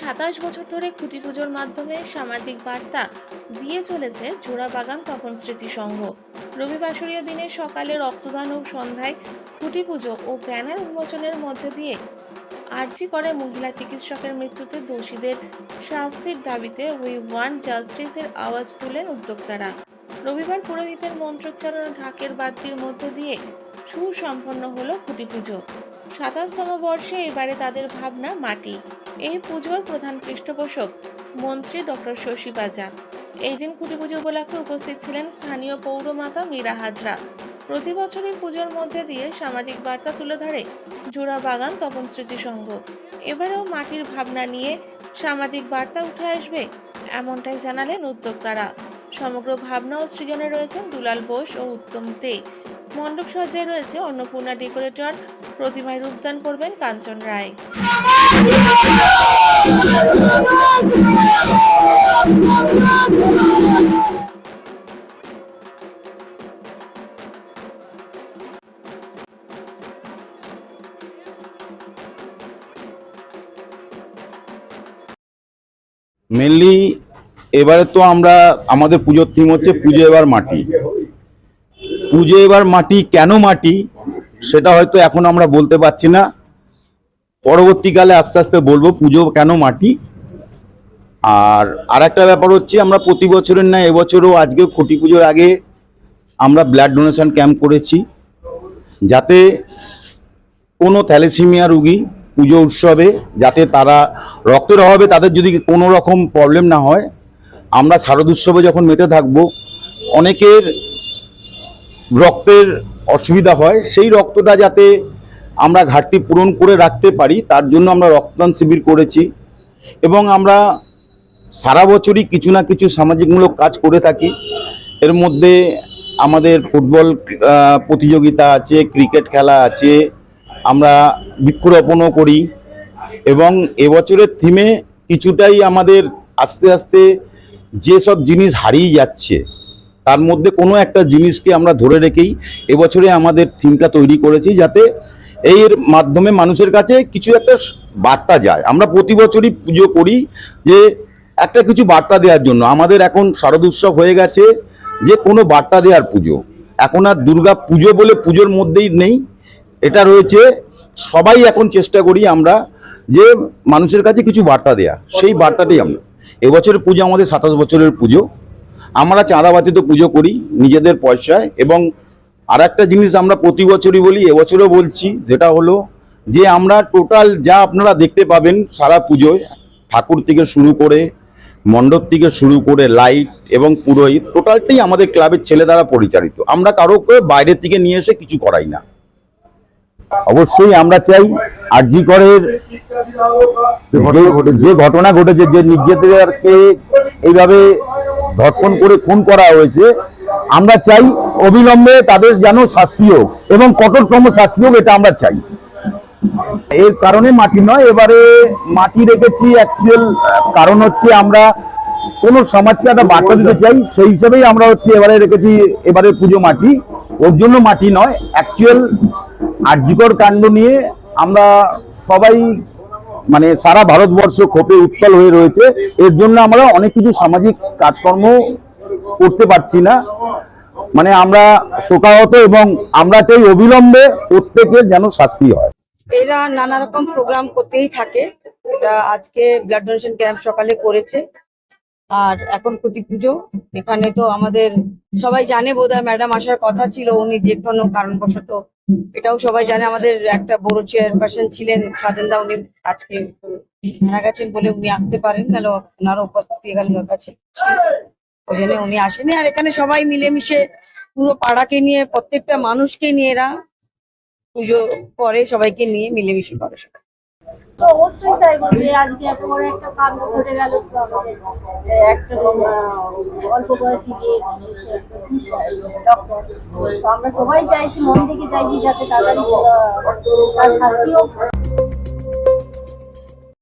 সাতাশ বছর ধরে খুঁটি পুজোর মাধ্যমে সামাজিক বার্তা দিয়ে চলেছে জোড়াবাগান তপন স্মৃতি সংঘ রবিবাসরীয় দিনে সকালে রক্তদান ও সন্ধ্যায় খুঁটি পুজো ও ব্যানার উন্মোচনের মধ্যে দিয়ে আর্জি করে মহিলা চিকিৎসকের মৃত্যুতে দোষীদের শাস্তির দাবিতে উই ওয়ান জাস্টিসের আওয়াজ তুলেন উদ্যোক্তারা। রবিবার পুরোহিতের মন্ত্রোচ্চারণ ঢাকের বাদ্যির মধ্যে দিয়ে সুসম্পন্ন হলো খুঁটি পুজো। সাতাশতম বর্ষে এবারে তাদের ভাবনা মাটি। এই পুজোর প্রধান পৃষ্ঠপোষক মন্ত্রী ডক্টর শশী বাজা এই দিন খুঁটি পুজো উপলক্ষে উপস্থিত ছিলেন স্থানীয় পৌরমাতা মীরা হাজরা। প্রতি বছরই পুজোর মধ্যে দিয়ে সামাজিক বার্তা তুলে ধরে জোড়া বাগান তপন স্মৃতি সংঘ। এবারেও মাটির ভাবনা নিয়ে সামাজিক বার্তা উঠে আসবে এমনটাই জানালেন উদ্যোক্তারা। সমগ্র ভাবনা ও সৃজনে রয়েছেন দুলাল বোস ও উত্তম দে। মণ্ডপ সজ্জায় রয়েছে অন্নপূর্ণা ডেকোরেটর প্রতিমায় রূপদান করবেন কাঞ্চন রায়। মেনলি এবারে তো আমরা, আমাদের পুজোর থিম হচ্ছে পুজো এবার মাটি। পুজো এবার মাটি, কেন মাটি, সেটা হয়তো এখন আমরা বলতে পারছি না। পরবর্তীকালে আস্তে আস্তে বলব পুজো কেন মাটি। আর আর একটা ব্যাপার হচ্ছে, আমরা প্রতি বছরের না এবছরও আজকে খুঁটি পুজোর আগে আমরা ব্লাড ডোনেশন ক্যাম্প করেছি। যাতে কোনো থ্যালেসিমিয়া রুগী পুজো উৎসবে, যাতে তারা রক্তের অভাবে তাদের যদি কোনো রকম প্রবলেম না হয়, আমরা শারদ উৎসবে যখন মেতে থাকব, অনেকের রক্তের অসুবিধা হয়, সেই রক্তটা যাতে আমরা ঘাটতি পূরণ করে রাখতে পারি, তার জন্য আমরা রক্তদান শিবির করেছি এবং আমরা সারা বছরই কিছু না কিছু সামাজিকমূলক কাজ করে থাকি। এর মধ্যে আমাদের ফুটবল প্রতিযোগিতা আছে, ক্রিকেট খেলা আছে, আমরা বৃক্ষরোপণও করি এবং এবছরের থিমে কিছুটাই আমাদের আস্তে আস্তে যেসব জিনিস হারিয়ে যাচ্ছে তার মধ্যে কোনো একটা জিনিসকে আমরা ধরে রেখেই এবছরে আমাদের থিমটা তৈরি করেছি যাতে এর মাধ্যমে মানুষের কাছে কিছু একটা বার্তা যায়। আমরা প্রতি বছরই পুজো করি যে একটা কিছু বার্তা দেওয়ার জন্য। আমাদের এখন শারদ উৎসব হয়ে গেছে যে কোনো বার্তা দেওয়ার পুজো। এখন আর দুর্গা পুজো বলে পুজোর মধ্যেই নেই। এটা রয়েছে, সবাই এখন চেষ্টা করি আমরা যে মানুষের কাছে কিছু বার্তা দেয়া। সেই বার্তাটাই আমরা। এবছরের পুজো আমাদের সাতাশ বছরের পুজো। আমরা চাঁদাবাতিতে পুজো করি, নিজেদের পয়সায়। এবং আর একটা জিনিস আমরা প্রতি বছরই বলি, এবছরও বলছি, যেটা হলো যে আমরা টোটাল যা আপনারা দেখতে পাবেন সারা পুজোয়, ঠাকুর থেকে শুরু করে, মণ্ডপ থেকে শুরু করে, লাইট এবং পুরোহিত, টোটালটাই আমাদের ক্লাবের ছেলে দ্বারা পরিচালিত। আমরা কারও কারোকে বাইরের থেকে নিয়ে এসে কিছু করাই না। অবশ্যই আমরা চাই আরজি করের যে- ঘটনা ঘটেছে, যে নির্যাতিতাকে এইভাবে ধর্ষণ করে খুন করা হয়েছে। আমরা চাই অবিলম্বে তাদের যেন শাস্তি হোক এবং কঠোরতম শাস্তি হোক, এটা আমরা চাই। এর কারণে মাটি নয়, এবারে মাটি রেখেছি অ্যাকচুয়াল কারণ হচ্ছে আমরা কোন সমাজকে একটা বার্তা দিতে চাই, সেই হিসাবেই আমরা হচ্ছে এবারে রেখেছি এবারে পুজো মাটি। ওর জন্য মাটি নয় অ্যাকচুয়াল আর্যিকর কাণ্ড নিয়ে আমরা সবাই মানে সারা ভারতবর্ষ ক্ষোভে উত্তাল হয়ে রয়েছে। এর জন্য আমরা অনেক কিছু সামাজিক কাজকর্ম করতে পারছি না। মানে আমরা শোকাহত এবং আমরা চাই অবিলম্বে প্রত্যেকের যেন শাস্তি হয়। এরা নানা রকম প্রোগ্রাম করতেই থাকে। আজকে ব্লাড ডোনেশন ক্যাম্প সকালে করেছে। আর এখন খুঁটি পুজো। এখানে তো আমাদের সবাই জানে বোধহয় ম্যাডাম আসার কথা ছিল, উনি যে কোনো কারণবশত এটাও সবাই জানে। আমাদের একটা বড় চেয়ারপারসন ছিলেন স্বাধীনদা উনি আজকে মারা গেছেন বলে উনি আসতে পারেন নাহলে ওনারও উপস্থিতি এখানে দরকার ছিল। ওই জন্য উনি আসেনি। আর এখানে সবাই মিলেমিশে পুরো পাড়াকে নিয়ে, প্রত্যেকটা মানুষকে নিয়ে এরা পুজো করে, সবাইকে নিয়ে মিলেমিশে করে সবাই। তো অবশ্যই চাইব যে আজকে বড় একটা কাণ্ড ঘটে গেল একটা অল্প বয়সী যে তো আমরা সবাই চাইছি, মন থেকে চাইছি যাতে তাড়াতাড়ি তার শাস্তি হোক